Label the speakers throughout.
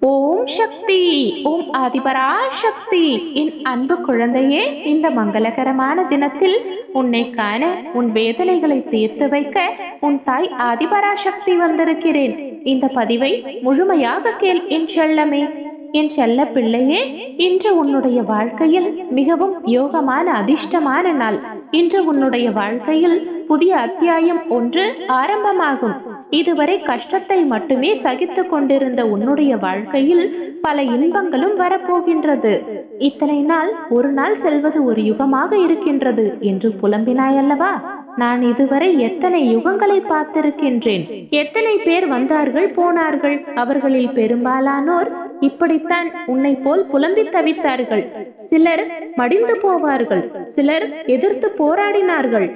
Speaker 1: ஓம் சக்தி ஓம் ஆதிபரா சக்தி என் அன்பு குழந்தையே இந்த மங்களகரமான தினத்தில் உன்னை காண உன் வேதனைகளை தீர்த்து வைக்க உன் தாய் ஆதிபரா சக்தி வந்திருக்கிறேன். இந்த பதிவை முழுமையாக கேள் என் செல்லமே. என் செல்ல பிள்ளையே இன்று உன்னுடைய வாழ்க்கையில் மிகவும் யோகமான அதிர்ஷ்டமான நாள். இன்று உன்னுடைய வாழ்க்கையில் புதிய அத்தியாயம் ஒன்று ஆரம்பமாகும். இதுவரை கஷ்டத்தை மட்டுமே சகித்து கொண்டிருந்த உன்னுடைய வாழ்க்கையில் பல இன்பங்களும் வரப்போகின்றது. இத்தனை நாள் ஒரு நாள் செல்வது ஒரு யுகமாக இருக்கின்றது என்று புலம்பினாய் அல்லவா நான் இதுவரை எத்தனை யுகங்களை பார்த்திருக்கின்றேன்? எத்தனை பேர் வந்தார்கள் போனார்கள்? அவர்களில் பெரும்பாலானோர் இப்படித்தான் உன்னை போல் புலம்பி தவித்தார்கள். சிலர் மடிந்து போவார்கள் சிலர் எதிர்த்து போராடினார்கள்.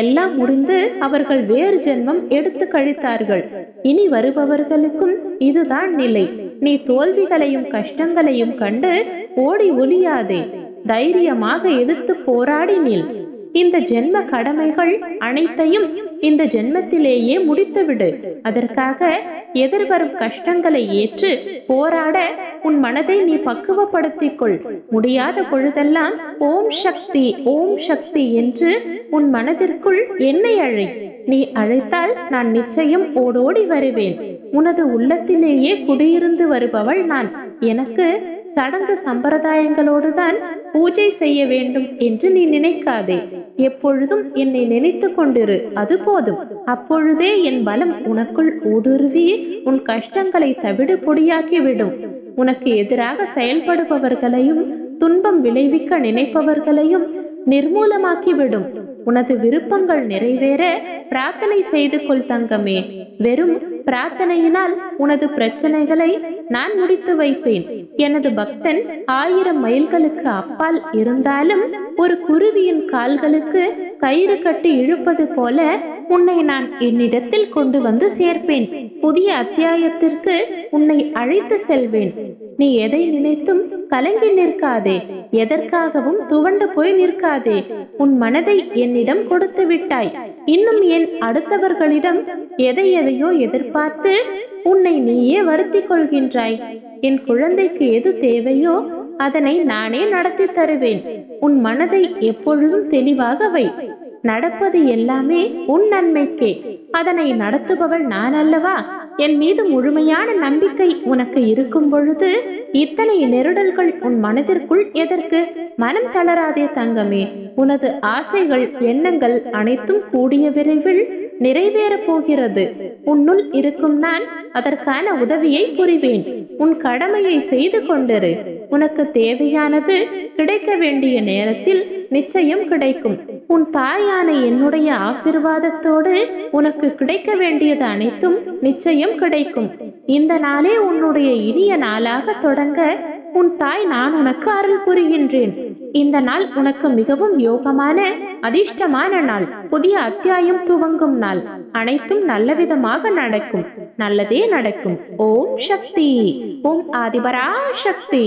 Speaker 1: எல்லாம் முடிந்து அவர்கள் வேறு ஜென்மம் எடுத்து கழித்தார்கள். இனி வருபவர்களுக்கும் இதுதான் நிலை. நீ தோல்விகளையும் கஷ்டங்களையும் கண்டு ஓடி ஒளியாதே. தைரியமாக எதிர்த்து போராடி நில். இந்த ஜென்ம கடமைகள் அனைத்தையும் இந்த ஜென்மத்திலேயே முடித்துவிடு. அதற்காக எதிர்வரும் கஷ்டங்களை ஏற்று போராட உன் மனதை நீ பக்குவப்படுத்திக் கொள் முடியாத பொழுதெல்லாம் ஓம் சக்தி ஓம் சக்தி என்று உன் மனதிற்குள் என்னை அழை. நீ அழைத்தால் நான் நிச்சயம் ஓடோடி வருவேன். உனது உள்ளத்திலேயே குடியிருந்து வருபவள் நான். எனக்கு சடங்கு சம்பிரதாயங்களோடு தான் பூஜை செய்ய வேண்டும் என்று நீ நினைக்காதே. எப்பொழுதும் என்னை நினைத்து கொண்டிரு அது போதும். அப்பொழுதே என் பலம் உனக்குள் ஊடுருவி உன் கஷ்டங்களை தவிடு பொடியாக்கிவிடும். உனக்கு எதிராக செயல்படுபவர்களையும் துன்பம் விளைவிக்க நினைப்பவர்களையும் நிர்மூலமாக்கிவிடும். உனது விருப்பங்கள் நிறைவேற பிரார்த்தனை செய்து கொள் தங்கமே. வெறும் பிரார்த்தனையினால் உனது பிரச்சனைகளை நான் முடித்து வைப்பேன். எனது பக்தன் ஆயிரம் மைல்களுக்கு அப்பால் இருந்தாலும் ஒரு குருவியின் கால்களுக்கு கயிறு கட்டி இழுப்பது போல உன்னை நான் என்னிடத்தில் கொண்டு வந்து சேர்ப்பேன். புதிய அத்தியாயத்திற்கு உன்னை அழைத்து செல்வேன். நீ எதை நினைத்தும் கலங்கி நிற்காதே. எதற்காகவும் துவண்டு போய் நிற்காதே. உன் மனதை என்னிடம் கொடுத்து விட்டாய். இன்னும் என் அடுத்தவர்களிடம் எதை எதையோ எதிர்பார்த்து உன்னை நீயே வருத்திக் கொள்கின்றாய் என் குழந்தைக்கு எது தேவையோ அதனை நானே நடத்தி தருவேன். உன் மனதை எப்பொழுதும் தெளிவாக வை. நடப்பது எல்லாமே உன் நன்மைக்கே. அதனை நடத்துபவள் நான் அல்லவா? என் மீது முழுமையான நம்பிக்கை உனக்கு இருக்கும் பொழுது இத்தனை நெருடல்கள் உன் மனதிற்குள் எதற்கு? மனம் தளராதே தங்கமே. உனது ஆசைகள் எண்ணங்கள் அனைத்தும் கூடிய விரைவில் நிறைவேறப் போகிறது உன்னுள் இருக்கும் நான் அதற்கான உதவியை புரிவேன். உன் கடமையை செய்து கொண்டிரு. உனக்கு தேவையானது கிடைக்க வேண்டிய நேரத்தில் நிச்சயம் கிடைக்கும். உன் தாயான என்னுடைய ஆசிர்வாதத்தோடு உனக்கு கிடைக்க வேண்டியது அனைத்தும் நிச்சயம் கிடைக்கும். இந்த நாளே உன்னுடைய இனிய நாளாக தொடங்க உன் தாய் நான் உனக்கு அருள் புரிகின்றேன். இந்த நாள் உனக்கு மிகவும் யோகமான அதிர்ஷ்டமான நாள். புதிய அத்தியாயம் துவங்கும் நாள். அனைத்தும் நல்லவிதமாக நடக்கும். நல்லதே நடக்கும். ஓம் சக்தி. ஓம் ஆதிபரா சக்தி